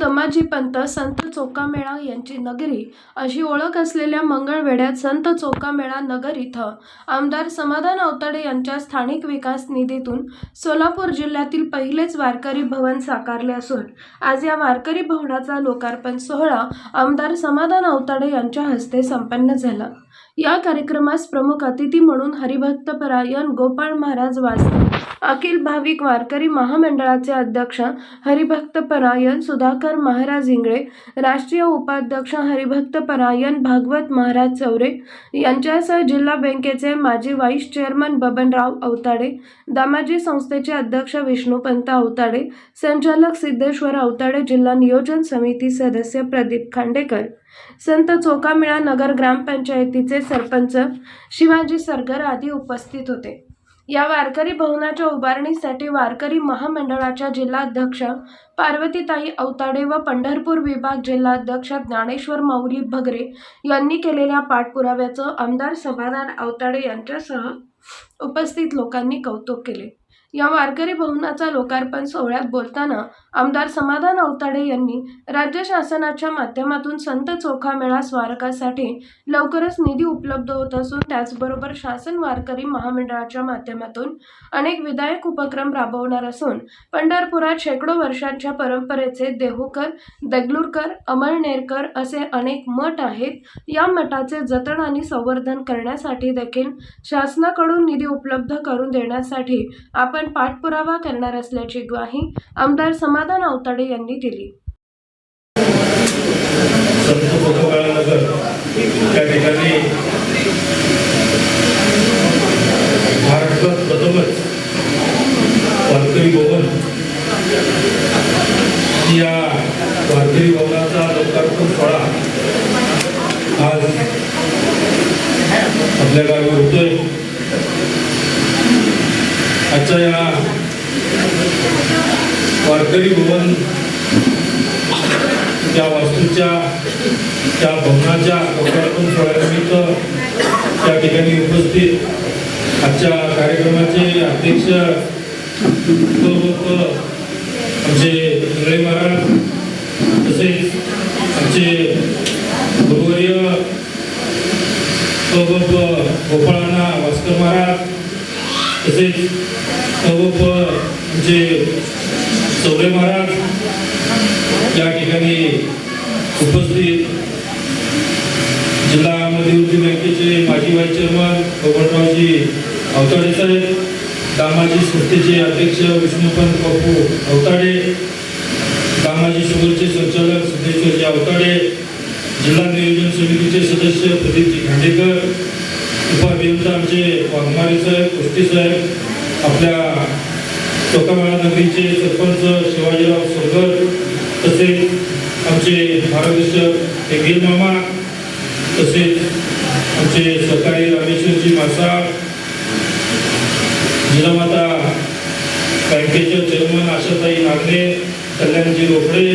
दमाजी पंत संत चोकामेळा यांची नगरी अशी ओळख असलेल्या मंगळवेढ्यात संत चोकामेळा नगर इथं. आमदार समाधान अवताडे यांच्या स्थानिक विकास निधीतून सोलापूर जिल्ह्यातील पहिलेच वारकरी भवन साकारले असून आज या वारकरी भवनाचा लोकार्पण सोहळा आमदार समाधान अवताडे यांच्या हस्ते संपन्न झाला. या कार्यक्रमास प्रमुख अतिथी म्हणून हरिभक्तपरायण गोपाळ महाराज वासने अखिल भाविक वारकरी महामंडळाचे अध्यक्ष हरिभक्त परायण सुधाकर महाराज इंगळे राष्ट्रीय उपाध्यक्ष हरिभक्त परायण भागवत महाराज चौरे यांच्यासह जिल्हा बँकेचे माजी व्हाईस चेअरमन बबनराव अवताडे दामाजी संस्थेचे अध्यक्ष विष्णुपंत अवताडे संचालक सिद्धेश्वर अवताडे जिल्हा नियोजन समिती सदस्य प्रदीप खांडेकर. संत चोकामेळा नगर ग्रामपंचायतीचे सरपंच शिवाजी सरगर आदी उपस्थित होते. या वारकरी भवनाच्या उभारणीसाठी वारकरी महामंडळाच्या जिल्हाध्यक्ष पार्वतीताई अवताडे व पंढरपूर विभाग जिल्हाध्यक्ष ज्ञानेश्वर माऊली भगरे यांनी केलेल्या पाठपुराव्याचं आमदार समाधान अवताडे यांच्यासह उपस्थित लोकांनी कौतुक केले. या वारकरी भवनाचा लोकार्पण सोहळ्यात बोलताना आमदार समाधान अवताडे यांनी राज्य शासनाच्या माध्यमातून संत चोखा मेळा स्मारकासाठी लवकरच निधी उपलब्ध होत असून त्याचबरोबर शासन वारकरी महामंडळाच्या माध्यमातून अनेक विधायक उपक्रम राबवणार असून पंढरपुरात शेकडो वर्षांच्या परंपरेचे देहूकर देगलूरकर अमळनेरकर असे अनेक मठ आहेत. या मठाचे जतन आणि संवर्धन करण्यासाठी देखील शासनाकडून निधी उपलब्ध करून देण्यासाठी आपण पाठपुरावा करणार असल्याची ग्वाही आमदार समाधान अवताडे यांनी दिली. या वारकरी भवनाचा लोकार्पण सोहळा आज आपल्या गावी होतोय. आजच्या या वारकरी भवन त्या वास्तूच्या त्या भवनाच्या लोकार्पण सोहळ्यानिमित्त त्या ठिकाणी उपस्थित आजच्या कार्यक्रमाचे अध्यक्ष आमचे इंगळे महाराज तसेच आमचे गुरुवर्य उपमुख गोपाळांना भास्कर महाराज तसेच उपमुख आमचे चौरे महाराज या ठिकाणी उपस्थित जिल्हा मध्यवर्ती बँकेचे माजी व्हाईस चेअरमन कोकणरावजी अवताडे साहेब दामाजी संस्थेचे अध्यक्ष विष्णुपंत बापू अवताडे दामाजी शुगरचे संचालक सिद्धेश्वरजी अवताडे जिल्हा नियोजन समितीचे सदस्य प्रदीपजी खांडेकर उपाभियंता आमचे वाघमारे साहेब कुस्ती साहेब आपल्या टोकामाळा सरपंच शिवाजीराव सरगर तसेच आमचे मार्गदर्शक हेगीर मामा तसेच आमचे सहकारी रामेश्वरजी मासा जिल्हामाता बँकेचे चेअरमन आशाताई नागरे कल्याणजी रोकडे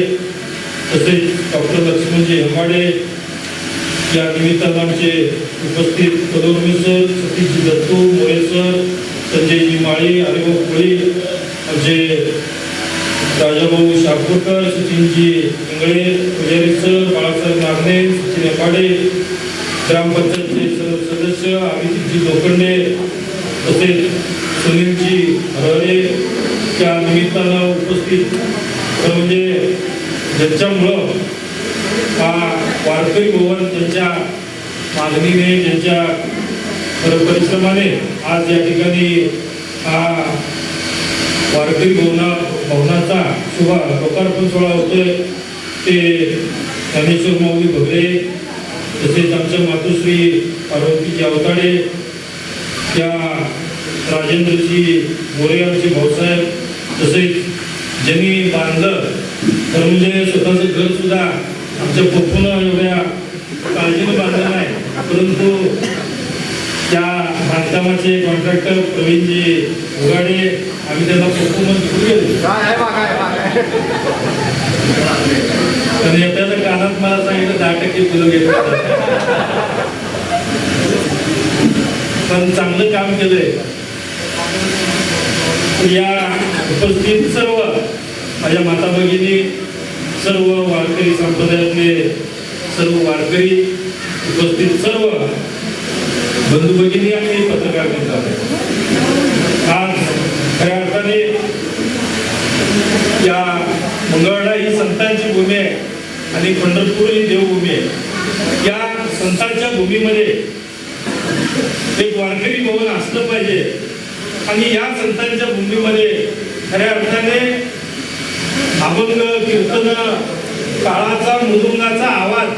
तसेच डॉक्टर लक्ष्मणजी हेमाडे या निमित्तानं आमचे उपस्थित पदोन्मी सर सतीशजी दत्तू मोरे सर संजयजी माळी हरिभाऊ कोळी जे राजाभाऊ शापूरकर सचिनजी इंगळे पुजारी सर बाळासाहेब नागणे सचिन एपाडे ग्रामपंचायतचे सर्व सदस्य अभिजितजी लोखंडे तसेच सुनीलजी हरवरे त्या निमित्तानं उपस्थित. म्हणजे ज्यांच्यामुळं हा वारकरी भवन त्यांच्या मागणीने त्यांच्या परिश्रमाने आज या ठिकाणी हा वारकरी भवना भवनाचा शुभा लोकार्पण सोहळा होतोय. ते ज्ञानेश्वर माऊली भगरे तसेच आमच्या मातोश्री पार्वतीजी अवताडे त्या राजेंद्रजी मोरे आमचे भाऊसाहेब तसेच ज्यांनी बांधलं तर म्हणजे स्वतःचं घरसुद्धा आमच्या पप्पून एवढ्या काळजीनं बांधलं नाही परंतु बांधकामाचे कॉन्ट्रॅक्टर प्रवीणजी उगाडे आम्ही त्यांना पप्पू म्हणून गेलो पण येत्याच्या कानात मला सांगितलं दहा टक्के फुलं घेतलं पण चांगलं काम केलंय. या उपस्थित सर्व माझ्या माता भगिनी सर्व वारकरी संप्रदायातले सर्व वारकरी उपस्थित सर्व बंधू भगिनी आणि पत्रकार मित्र आज खऱ्या अर्थाने या मंगळवाडा ही संतांची भूमी आहे आणि पंढरपूर ही देवभूमी आहे. या संतांच्या भूमीमध्ये एक वारकरी भवन असलं पाहिजे आणि या संतांच्या भूमीमध्ये खऱ्या अर्थाने अभंग कीर्तन काळाचा मृदुंगाचा आवाज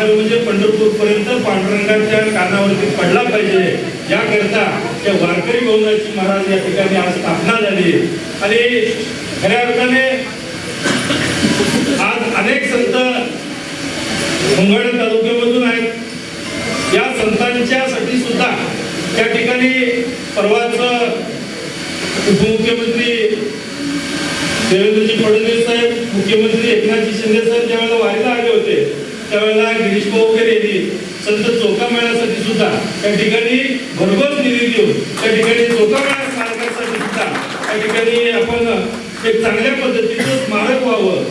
हा म्हणजे पंढरपूर पर्यंत पांडुरंगाच्या कानावरती पडला पाहिजे. याकरता त्या वारकरी भवनाची महाराज या ठिकाणी आज स्थापना झाली. आणि खऱ्या अर्थाने आज अनेक संत मंगळ तालुक्यामधून आहेत. या संतांच्यासाठी सुद्धा त्या ठिकाणी परवाच उपमुख्यमंत्री देवेंद्रजी फडणवीस साहेब मुख्यमंत्री एकनाथजी शिंदे साहेब ज्यावेळेला व्हायला आले होते त्यावेळेला गिरीश भाऊ वगैरे यांनी संत चोका मेळ्यासाठी सुद्धा त्या ठिकाणी भरघोस निधी देऊन त्या ठिकाणी चोका मेळा स्मारकासाठी सुद्धा त्या ठिकाणी आपण एक चांगल्या पद्धतीचं स्मारक व्हावं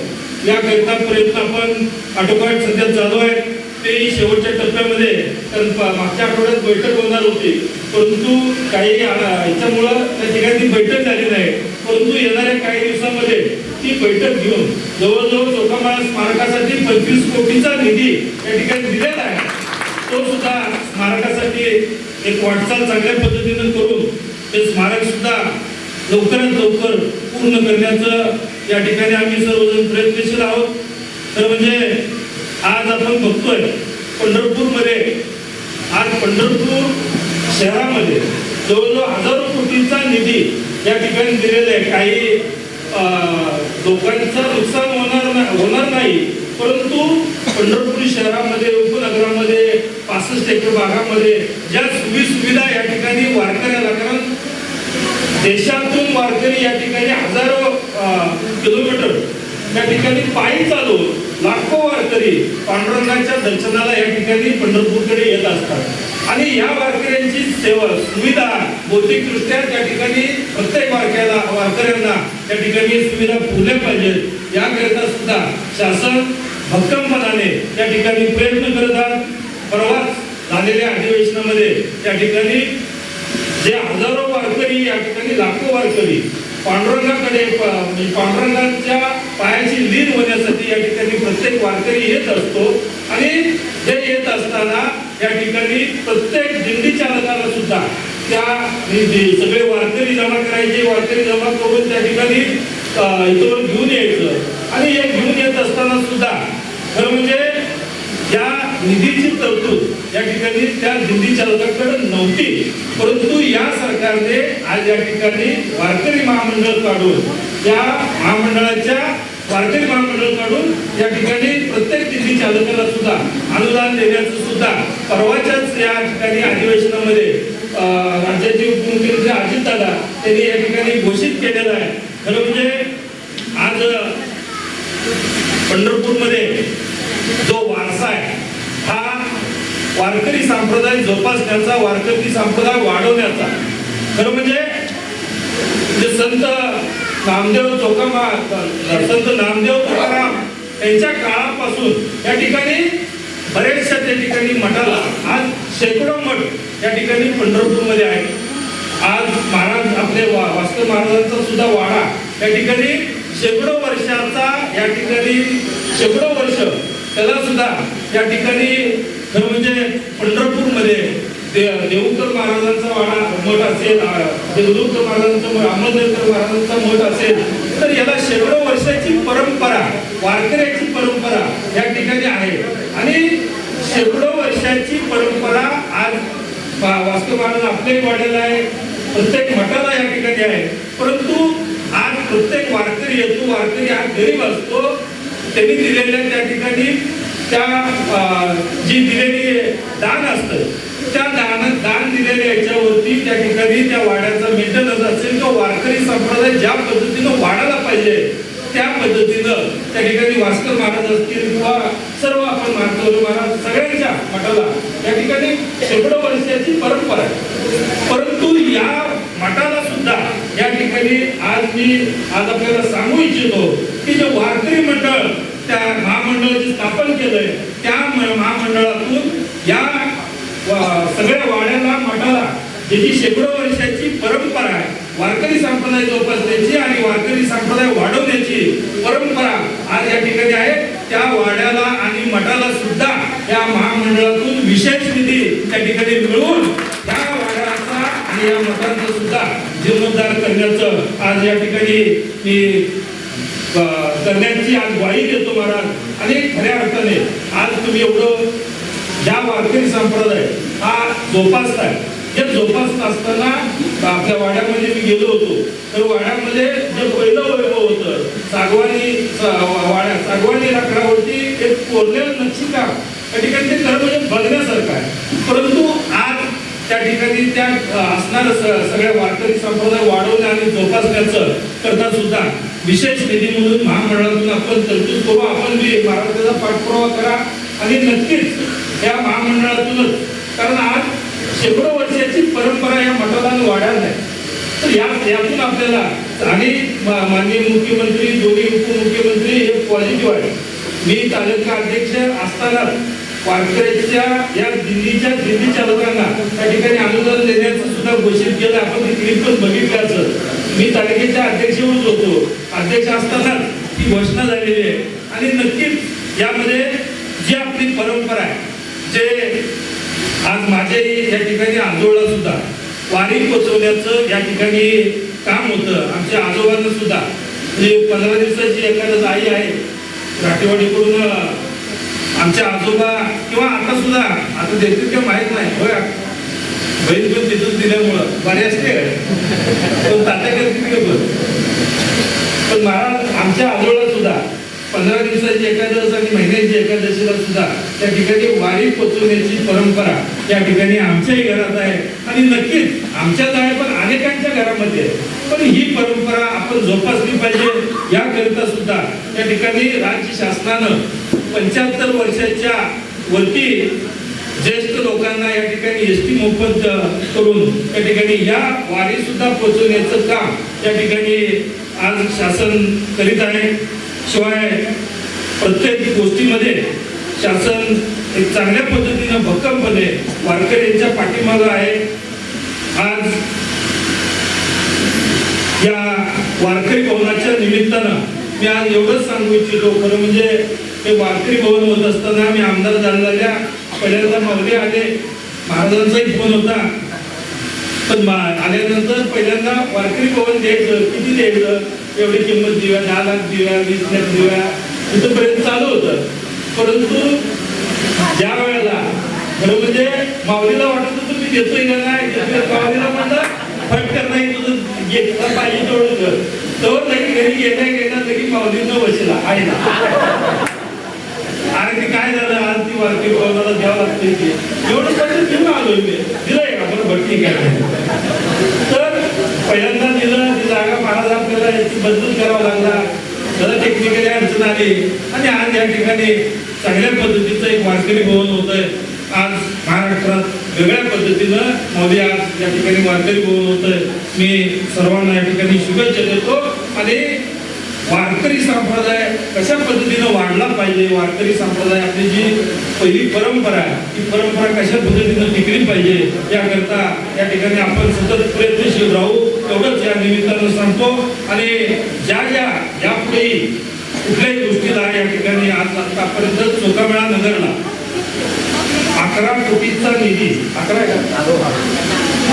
याकरिता प्रयत्न आपण आटोकाट सध्या चालू आहे तेही शेवटच्या टप्प्यामध्ये कारण मागच्या आठवड्यात बैठक होणार होती. परंतु काही याच्यामुळं त्या ठिकाणी बैठक झाली नाही. परंतु येणाऱ्या काही दिवसामध्ये ती बैठक घेऊन जवळजवळ चोखामाळा स्मारकासाठी पंचवीस कोटीचा निधी या ठिकाणी दिलेला आहे. तो सुद्धा स्मारकासाठी एक वाटचाल चांगल्या पद्धतीनं करून ते स्मारक सुद्धा लवकरात लवकर पूर्ण करण्याचं या ठिकाणी आम्ही सर्वजण प्रयत्नशील आहोत. तर म्हणजे आज आपण बघतोय पंढरपूरमध्ये आज पंढरपूर शहरामध्ये जवळजवळ हजारो कोटींचा निधी या ठिकाणी दिलेला आहे. काही लोकांचं नुकसान होणार नाही होणार नाही. परंतु पंढरपूर शहरामध्ये उपनगरामध्ये पासष्ट एकर भागामध्ये ज्या सुविधा या ठिकाणी वारकऱ्याला कारण देशातून वारकरी या ठिकाणी हजारो किलोमीटर या ठिकाणी पायी चालू लाखो वारकरी पांडुरंगाच्या दर्शनाला या ठिकाणी पंढरपूरकडे येत असतात. आणि या वारकऱ्यांची सेवा सुविधा भौतिकदृष्ट्या त्या ठिकाणी प्रत्येक वारक्याला वारकऱ्यांना त्या ठिकाणी सुविधा पुरल्या पाहिजेत. याकरिता सुद्धा शासन भक्कमपणाने त्या ठिकाणी प्रयत्न करत आहात परवाच झालेल्या अधिवेशनामध्ये त्या ठिकाणी जे हजारो वारकरी या ठिकाणी लाखो वारकरी पांडुरंगाकडे प- म्हणजे पांडुरंगाच्या पायाची लीन होण्यासाठी या ठिकाणी प्रत्येक वारकरी येत असतो. आणि जे येत असताना या ठिकाणी प्रत्येक दिंडी चालकाला सुद्धा त्या सगळे वारकरी जमा करायचे वारकरी जमा करून त्या ठिकाणी इथं घेऊन यायचं. आणि हे घेऊन येत असताना सुद्धा खरं म्हणजे या निधीची तरतूद या ठिकाणी त्या दिंडी चालकाकडे नव्हती. परंतु या सरकारने आज या ठिकाणी वारकरी महामंडळ काढून या महामंडळाच्या वाढते महामंडळ काढून या ठिकाणी प्रत्येक दिंडी चालकाला सुद्धा अनुदान देण्याचं सुद्धा परवाच्याच या ठिकाणी अधिवेशनामध्ये राज्याचे उपमुख्यमंत्री अजितदादा त्यांनी या ठिकाणी घोषित केलेलं आहे. खरं म्हणजे आज पंढरपूरमध्ये जो वारसा आहे हा वारकरी संप्रदाय जोपासण्याचा वारकरी संप्रदाय वाढवण्याचा. खरं म्हणजे जे संत नामदेव चोकमा संत नामदेव तुकाराम यांच्या काळापासून या ठिकाणी बरेचशा त्या ठिकाणी मठाला आज शेकडो मठ या ठिकाणी पंढरपूरमध्ये आहे आज महाराज आपले वा- वास्तव महाराजांचा सुद्धा वाडा या ठिकाणी शेकडो वर्षाचा या ठिकाणी शेकडो वर्ष त्याला सुद्धा या ठिकाणी खरं म्हणजे पंढरपूरमध्ये दे- महाराजांचा वाडा मठ असेल आ, महाराजांचा मठ अहमदनगर महाराजांचा मठ असेल तर याला शेकडो वर्षाची परंपरा वारकऱ्याची परंपरा या ठिकाणी आहे. आणि शेकडो वर्षाची परंपरा आज वास्तू महाराज आपल्याही वाड्याला आहे प्रत्येक मठाला या ठिकाणी आहे. परंतु आज प्रत्येक वारकरी येतो वारकरी हा गरीब असतो त्यांनी दिलेल्या त्या ठिकाणी त्या जी दिलेली दान असतं त्या दान दान दिलेल्या याच्यावरती त्या ठिकाणी त्या वाड्याचा मेंटेनन्स असेल किंवा वारकरी संप्रदाय ज्या पद्धतीनं वाढायला पाहिजे त्या पद्धतीनं त्या ठिकाणी वास्कर महाराज असतील किंवा सर्व आपण मानतो महाराज सगळ्यांच्या मठाला त्या ठिकाणी शेकडो वर्षाची परंपरा आहे. परंतु या मठाला सुद्धा या ठिकाणी आज मी आज आपल्याला सांगू इच्छितो की की जे वारकरी मंडळ त्या महामंडळाचे स्थापन केलंय त्या महामंडळातून या सगळ्या वाड्याला मठाला ज्याची शेकडो वर्षाची परंपरा आहे वारकरी संप्रदाय जोपासण्याची आणि वारकरी संप्रदाय वाढवण्याची परंपरा आज या ठिकाणी आहे. त्या वाड्याला आणि मठाला सुद्धा या महामंडळातून विशेष निधी त्या ठिकाणी मिळवून त्या वाड्याचा आणि या मठांचा सुद्धा जीर्णोद्धार करण्याचं आज या ठिकाणी मी करण्याची आज ग्वाही देतो महाराज. आणि खऱ्या अर्थाने आज तुम्ही एवढं ज्या वारकरी संप्रदाय हा जोपासताय. जे जोपासत असताना आपल्या वाड्यामध्ये मी गेलो होतो. तर वाड्यामध्ये जे पहिलं वैभव होतं सागवानी वाड्या सागवानी लाकडावरती एक कोरलेलं नक्षीकाम. त्या ठिकाणी ते खरं म्हणजे बघण्यासारखं आहे. परंतु आज त्या ठिकाणी त्या असणारं सगळ्या वारकरी संप्रदाय वाढवण्या आणि जोपासण्याचं करता सुद्धा विशेष निधी म्हणून महामंडळातून आपण तरतूद करू. आपण बी महाराष्ट्राचा पाठपुरावा करा आणि नक्कीच या महामंडळातूनच कारण आज शेकडो वर्षाची परंपरा या मठाला वाढायला नाही तर या यातून आपल्याला आणि माननीय मुख्यमंत्री दोन्ही उपमुख्यमंत्री हे पॉझिटिव्ह आहे मी तालुका अध्यक्ष असताना वारकऱ्याच्या या दिल्लीच्या दिल्ली चालकांना त्या ठिकाणी अनुदान देण्याचं सुद्धा घोषित केलं. आपण क्लिप पण बघितल्याचं. मी तालुक्याच्या अध्यक्षच होतो. अध्यक्ष असतानाच ती घोषणा झालेली आहे. आणि नक्कीच यामध्ये जी आपली परंपरा आहे जे आज माझे या ठिकाणी आंदोलन सुद्धा वारी पोचवण्याचं या ठिकाणी काम होतं. आमच्या आजोबांना सुद्धा. म्हणजे पंधरा दिवसाची एखादं आई आहे. राठेवाडीकडून आमच्या आजोबा किंवा आता सुद्धा आता देतील का माहीत नाही. होय बैल पण तिथून दिल्यामुळं. बरे असते. पण तात्या करतील पण पण महाराज आमच्या आजोळा सुद्धा पंधरा दिवसाची एकादश आणि महिन्याची एकादशीला सुद्धा त्या ठिकाणी वारी पोचवण्याची परंपरा या ठिकाणी आमच्याही घरात आहे. आणि नक्कीच आमच्याच आहे पण अनेकांच्या घरामध्ये पण ही परंपरा आपण जोपासली पाहिजे. याकरिता सुद्धा या ठिकाणी राज्य शासनानं पंच्याहत्तर वर्षाच्या वरती ज्येष्ठ लोकांना या ठिकाणी एस टी मोफत करून त्या ठिकाणी या वारी सुद्धा पोहोचवण्याचं काम या ठिकाणी आज शासन करीत आहे. शिवाय प्रत्येक गोष्टीमध्ये शासन एक चांगल्या पद्धतीनं भक्कमपणे वारकऱ्यांच्या पाठीमागं आहे. आज या वारकरी भवनाच्या निमित्तानं मी आज एवढंच सांगू इच्छितो. खरं म्हणजे ते वारकरी भवन होत असताना आम्ही आमदार झालेल्या पहिल्यांदा माऊली आले. महाराजांचाही फोन होता. पण आल्यानंतर पहिल्यांदा वारकरी भवन द्यायचं किती द्यायचं एवढी किंमत देऊया दहा लाख देऊया वीस लाख देऊया. इथंपर्यंत चालू होतं. परंतु ज्या वेळेला खरं म्हणजे माऊलीला वाटत होतं मी देतोय का नाही? देतोय. माऊलीला म्हणलं फट नाही तुझं घेतला पाहिजे तेवढं तर नाही घरी गेल्या गेल्या लगी माऊलीनं बसला आहे ना आणि ते काय झालं? आज ती वारकरी द्यावं लागते एवढं पैसे घेऊन आलो मी. दिलंय का? आपण बरं ठीक तर पहिल्यांदा दिलं ती जागा महाराज आपल्याला याची बदलून करावा लागला त्याला टेक्निकली अडचण आली. आणि आज या ठिकाणी चांगल्या पद्धतीचं एक वारकरी भवन होतंय. आज महाराष्ट्रात वेगळ्या पद्धतीनं मोदी आज या ठिकाणी वारकरी भवन होतंय. मी सर्वांना या ठिकाणी शुभेच्छा देतो. आणि वारकरी संप्रदाय कशा पद्धतीनं वाढला पाहिजे? वारकरी संप्रदाय आपली जी पहिली परंपरा आहे ती परंपरा कशा पद्धतीनं टिकली पाहिजे? याकरता या ठिकाणी आपण सतत प्रयत्नशील राहू. एवढंच या निमित्तानं सांगतो. आणि ज्या ज्या यापुढेही कुठल्याही गोष्टीला या ठिकाणी आज आतापर्यंत चोकामेळा नगरला अकरा कोटीचा निधी अकरा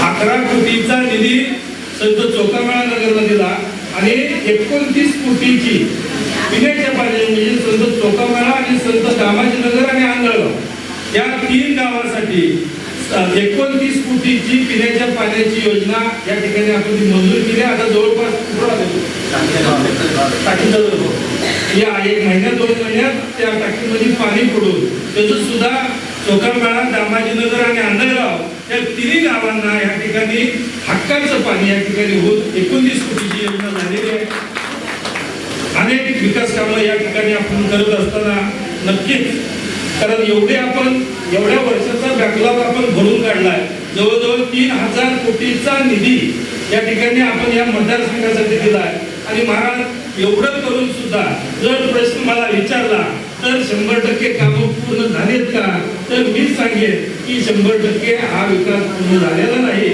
अकरा कोटीचा निधी संत चोकामेळा नगरला दिला. आणि एकोणतीस कोटीची पिण्याच्या पाण्याची म्हणजे संत चोकामेळा आणि संत दामाजी नगर आणि आंधळगाव या तीन गावासाठी एकोणतीस कोटीची पिण्याच्या पाण्याची योजना या ठिकाणी आपण मंजूर केली. आता जवळपास या एक महिन्यात दोन महिन्यात त्या टाकीमध्ये पाणी पडून त्याचं सुद्धा चोकामेळा दामाजीनगर आणि आंधळगाव या तिन्ही गावांना या ठिकाणी हक्काचं पाणी या ठिकाणी होत एकोणतीस कोटीची योजना झालेली आहे. अनेक विकास कामं या ठिकाणी आपण करत असताना नक्कीच कारण एवढे आपण एवढ्या वर्षाचा बॅकलॉग आपण भरून काढलाय. जवळजवळ तीन हजार कोटीचा निधी या ठिकाणी आपण या मतदारसंघासाठी आहे आणि महाराज एवढं करून सुद्धा जर प्रश्न मला विचारला तर शंभर टक्के कामं पूर्ण झालेत का? तर मी सांगेन की शंभर टक्के हा विकास पूर्ण झालेला नाही.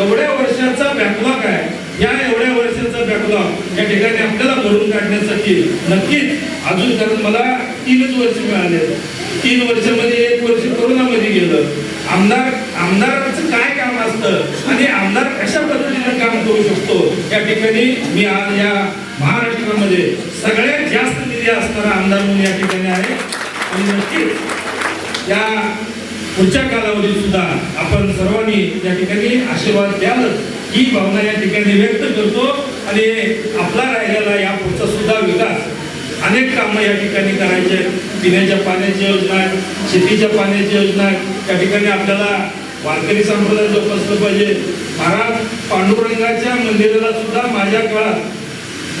एवढ्या वर्षाचा बॅकलॉग आहे. या एवढ्या वर्षाचा बॅकलॉग या ठिकाणी आपल्याला भरून काढण्यासाठी नक्कीच अजून कारण मला तीनच वर्ष मिळाले. तीन वर्षामध्ये एक वर्ष कोरोनामध्ये गेलं. आमदार आमदाराचं काय काम असतं आणि आमदार कशा पद्धतीने काम करू शकतो या ठिकाणी मी आज या महाराष्ट्रामध्ये सगळ्यात जास्त निधी असणारा आमदार म्हणून या ठिकाणी आहे. आणि नक्कीच या पुढच्या कालावधीत सुद्धा आपण सर्वांनी या ठिकाणी आशीर्वाद द्यालच ही भावना या ठिकाणी व्यक्त करतो आणि आपला राहिलेला या पुढचा सुद्धा विकास अनेक कामं या ठिकाणी करायचे आहेत. पिण्याच्या पाण्याची योजना शेतीच्या पाण्याची योजना या त्या ठिकाणी आपल्याला वारकरी संप्रदाय जोपासलं पाहिजे महाराज पांडुरंगाच्या मंदिराला सुद्धा माझ्या काळात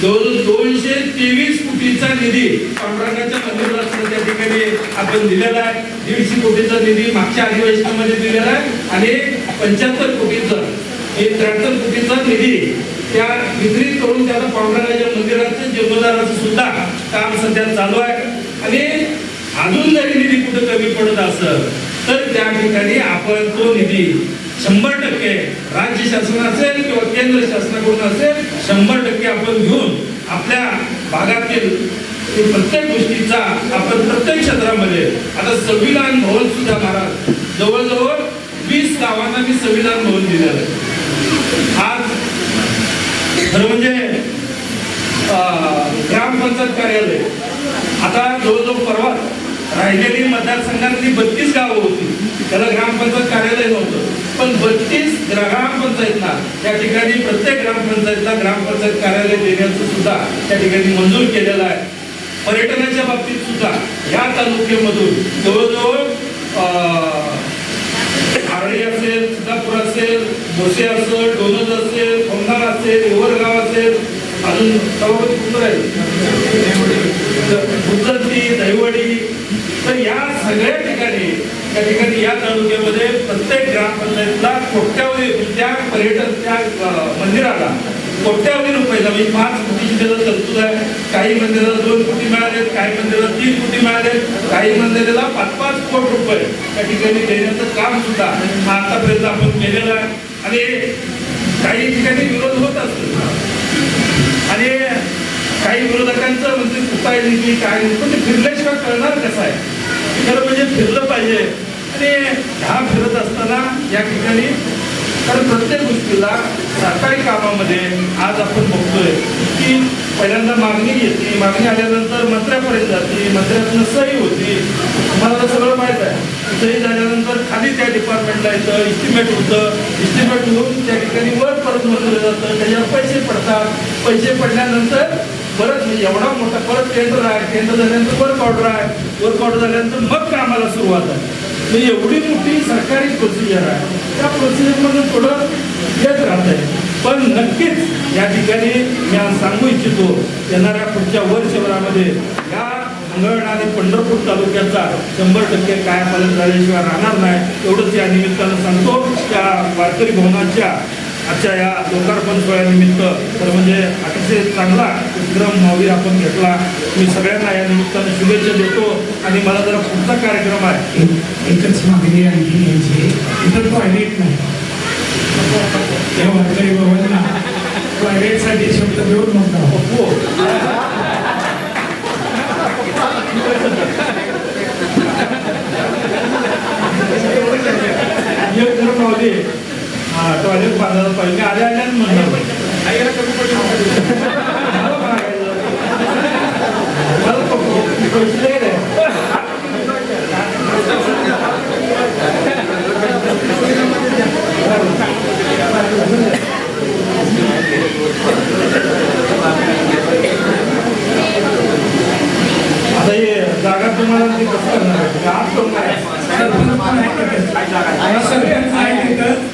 जवळजवळ दोनशे तेवीस कोटीचा निधी पांडुरंगाच्या मंदिराला त्या ठिकाणी आपण दिलेला आहे. दीडशे कोटीचा निधी मागच्या अधिवेशनामध्ये दिलेला आहे. आणि पंच्याहत्तर कोटीचा हे त्र्याहत्तर कोटीचा निधी त्या वितरित करून त्याला पांडुरंगाच्या मंदिराचं जीर्णोद्धाराचं सुद्धा काम सध्या चालू आहे. आणि अजून जरी निधी कुठं कमी पडत असेल तर त्या ठिकाणी आपण तो निधी शंभर टक्के राज्य शासन असेल किंवा केंद्र शासनाकडून असेल शंभर टक्के आपण घेऊन आपल्या भागातील प्रत्येक गोष्टीचा आपण प्रत्येक क्षेत्रामध्ये आता संविधान भवन सुद्धा महाराज जवळजवळ वीस गावांना मी संविधान भवन दिलेलं आहे. आज खरं म्हणजे ग्रामपंचायत कार्यालय आता जवळजवळ परवा राहिलेली मतदारसंघातली बत्तीस गावं होती. त्याला ग्रामपंचायत कार्यालय नव्हतं. पण बत्तीस ग्रामपंचायतला त्या ठिकाणी प्रत्येक ग्रामपंचायतला ग्रामपंचायत कार्यालय देण्याचं सुद्धा त्या ठिकाणी मंजूर केलेलं आहे. पर्यटनाच्या बाबतीत सुद्धा या तालुक्यामधून जवळजवळ अं, आरळी असेल सिद्धापूर असेल मोसे असेल डोनज असेल कोंढाळ असेल हिवरगाव असेल अजून सभापती कुठं राहील बुद्धती दैवडी तर या सगळ्या ठिकाणी त्या ठिकाणी या तालुक्यामध्ये प्रत्येक ग्रामपंचायतला कोट्यावधी त्या पर्यटन त्या मंदिराला कोट्यावधी रुपयाचा म्हणजे पाच कोटीची त्याला तरतूद आहे. काही मंदिराला दोन कोटी मिळाले काही मंदिराला तीन कोटी मिळाले काही मंदिराला पाच पाच कोटी रुपये त्या ठिकाणी देण्याचं काम सुद्धा आतापर्यंत आपण केलेलं आहे. आणि काही ठिकाणी विरोध होत असतो. आणि काही विरोधकांचं म्हणजे कुठं आहे की काय नाही, पण ते फिरल्याशिवाय कळणार कसं आहे? खरं म्हणजे फिरलं पाहिजे. आणि हा फिरत असताना या ठिकाणी कारण प्रत्येक गोष्टीला सरकारी कामामध्ये आज आपण बघतोय की पहिल्यांदा मागणी येते. मागणी आल्यानंतर मंत्र्यापर्यंत जाते. मंत्र्यातनं सही होती. तुम्हाला तर सगळं माहीत आहे. सही झाल्यानंतर खाली त्या डिपार्टमेंटला येतं इस्टिमेट होतं. इस्टिमेट होऊन त्या ठिकाणी वर परत मोजलं जातं. त्याच्यावर पैसे पडतात. पैसे पडल्यानंतर परत एवढा मोठा परत टेंडर आहे टेंडर झाल्यानंतर वर्क ऑर्डर आहे. वर्क ऑर्डर झाल्यानंतर मग कामाला सुरुवात आहे. म्हणजे एवढी मोठी सरकारी प्रोसिजर आहे. त्या प्रोसिजरमधून थोडं येत राहत आहे पण नक्कीच या ठिकाणी मी आज सांगू इच्छितो येणाऱ्या पुढच्या वर्षभरामध्ये या अंगण आणि पंढरपूर तालुक्याचा शंभर टक्के कायापालट झाल्याशिवाय राहणार नाही. एवढंच या निमित्तानं सांगतो त्या वारकरी भवनाच्या आजच्या या लोकार्पण सोहळ्यानिमित्त तर म्हणजे अतिशय चांगला उपक्रम माऊली आपण घेतला. मी सगळ्यांना या निमित्तानं शुभेच्छा देतो आणि मला जरा पुढचा कार्यक्रम आहे. एक- एकच मागणी आणखी यांची इथं टॉयलेट नाही. या वारकरी बाबांना टॉयलेटसाठी शब्द देऊन नव्हता हो एक जण माऊली हा टॉयलेट बांधायला पाहिजे आले आल्यानं म्हणणार मला मागायचं. मला प- पैसे द्यायला आहे. आता हे जागा तुम्हाला ती कसं करणार आहे? आज करून काय? सरपंच पण आहे सरपंच आहे तिथं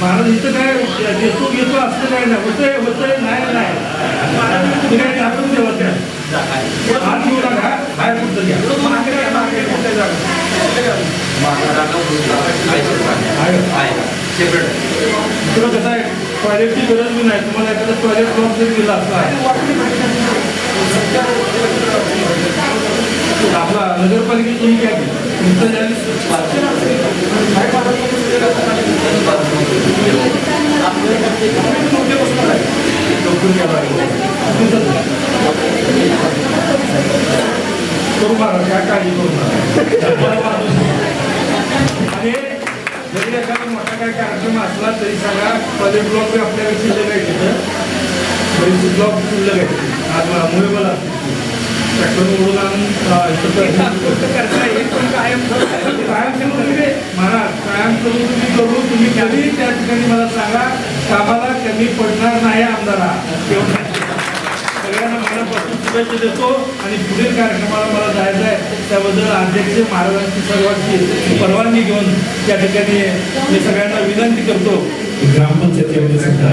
महाराज इथं काय घेतो घेतो असं काय नाही होतंय होतंय नाही नाही तुम्ही काय टाकून ठेवा त्या हात घेऊ नका बाहेर कुठं घ्या मागे मागे कुठे जागा. आहे. कसं आहे टॉयलेटची गरज बी नाही तुम्हाला एखादा टॉयलेट ब्लॉक जर दिला असला आपला नगरपालिकेत तुम्ही काय तुमचं ज्यावेळेस लवकर घ्या लागेल. तुमचं करू मारा काय काळजी करू नका आणि जरी एखादा मोठा काय कार्यक्रम असला तरी सगळा कॉलेज ब्लॉक बी आपल्याकडे शिल्लक आहे तिथं बरीच ब्लॉक शिल्लक आहे आज मुळे मला कायम करून तुम्ही महाराज कायम करू तुम्ही कधी त्या ठिकाणी मला सांगा कामाला कमी पडणार नाही आमदारा. सगळ्यांना मनापासून शुभेच्छा देतो आणि पुढील कार्यक्रमाला मला जायचं आहे. त्याबद्दल अध्यक्ष महाराजांची सर्वांची परवानगी घेऊन त्या ठिकाणी मी सगळ्यांना विनंती करतो. ग्रामपंचायत सत्ता